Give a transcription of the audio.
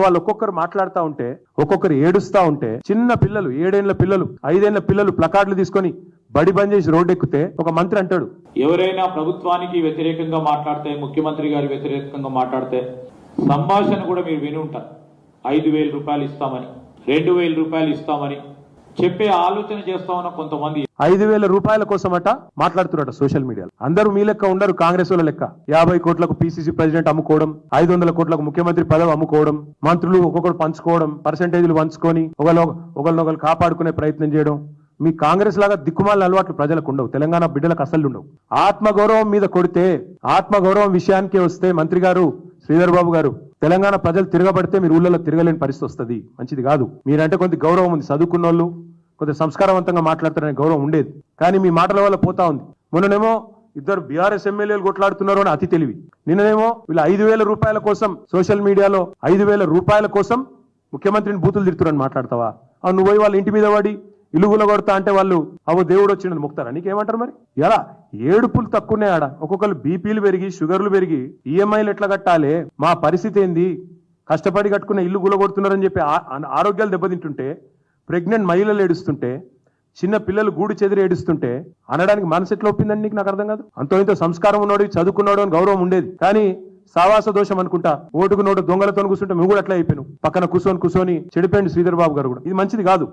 వాళ్ళు ఒక్కొక్కరు మాట్లాడుతూ ఉంటే ఒక్కొక్కరు ఏడుస్తా ఉంటే చిన్న పిల్లలు ఏడేళ్ళ పిల్లలు ఐదేళ్ళ పిల్లలు ప్లకార్డులు తీసుకొని బడి బంద్ చేసి రోడ్డు ఎక్కితే ఒక మంత్రి అంటాడు. ఎవరైనా ప్రభుత్వానికి వ్యతిరేకంగా మాట్లాడితే ముఖ్యమంత్రి గారి వ్యతిరేకంగా మాట్లాడితే సంభాషణ కూడా మీరు విని ఉంటారు. ఐదు వేల రూపాయలు ఇస్తామని రెండు వేల రూపాయలు ఇస్తామని. చెప్పే ఆలోచన చేస్తామన్న కొంతమంది ఐదు వేల రూపాయల కోసమట మాట్లాడుతున్నారట సోషల్ మీడియాలో. అందరూ మీ లెక్క ఉండరు కాంగ్రెస్ వాళ్ళ లెక్క. యాభై కోట్లకు పిసిసి ప్రెసిడెంట్ అమ్ముకోవడం ఐదు వందల కోట్లకు ముఖ్యమంత్రి పదవి అమ్ముకోవడం మంత్రులు ఒక్కొక్కరు పంచుకోవడం పర్సంటేజ్లు పంచుకొని ఒకళ్ళు ఒకరినొకరు కాపాడుకునే ప్రయత్నం చేయడం మీ కాంగ్రెస్ లాగా దిక్కుమాలిన అలవాట్లు ప్రజలకు ఉండవు తెలంగాణ బిడ్డలకు అసలు ఉండవు. ఆత్మగౌరవం మీద కొడితే ఆత్మగౌరవం విషయానికే వస్తే మంత్రి గారు శ్రీధర్ బాబు గారు తెలంగాణ ప్రజలు తిరగబడితే మీరు ఊళ్ళలో తిరగలేని పరిస్థితి వస్తుంది. మంచిది కాదు. మీరంటే కొంత గౌరవం ఉంది. చదువుకున్న వాళ్ళు కొంత సంస్కారవంతంగా మాట్లాడతారనే గౌరవం ఉండేది. కానీ మీ మాటల వల్ల పోతా ఉంది. మొన్ననేమో ఇద్దరు బీఆర్ఎస్ ఎమ్మెల్యేలు కొట్లాడుతున్నారు అని అతి తెలివి. నిన్ననేమో వీళ్ళు ఐదు వేల రూపాయల కోసం సోషల్ మీడియాలో ఐదు వేల రూపాయల కోసం ముఖ్యమంత్రిని బూతులు తిడుతున్నారని మాట్లాడతావా? నువ్వు పోయి వాళ్ళ ఇంటి మీద పడి ఇల్లు కొడతా అంటే వాళ్ళు అవో దేవుడు వచ్చిండని ముక్తారా నీకేమంటారు మరి? ఎలా? ఏడుపులు తక్కువనే ఆడ. ఒక్కొక్కరు బీపీలు పెరిగి షుగర్లు పెరిగి ఈఎంఐలు ఎట్లా కట్టాలి? మా పరిస్థితి ఏంది? కష్టపడి కట్టుకున్న ఇల్లు గులగొడుతున్నారని చెప్పి ఆ- ఆరోగ్యాలు దెబ్బతింటుంటే ప్రెగ్నెంట్ మహిళలు ఏడుస్తుంటే చిన్న పిల్లలు గూడు చెదిరి ఏడుస్తుంటే అనడానికి మనసు ఎట్లా ఒప్పిందని నీకు నాకు అర్థం కాదు? అంతో ఇంతో సంస్కారం ఉన్నాడు చదువుకున్నాడు అని గౌరవం ఉండేది. కానీ సావాస దోషం అనుకుంటా ఓటుకు నోటు దొంగలతో కూర్చుంటే మేము కూడా అట్లా అయిపోయాను. పక్కన కూర్చొని కూర్చొని చెడిపోయింది శ్రీధర్ బాబు గారు కూడా. ఇది మంచిది కాదు.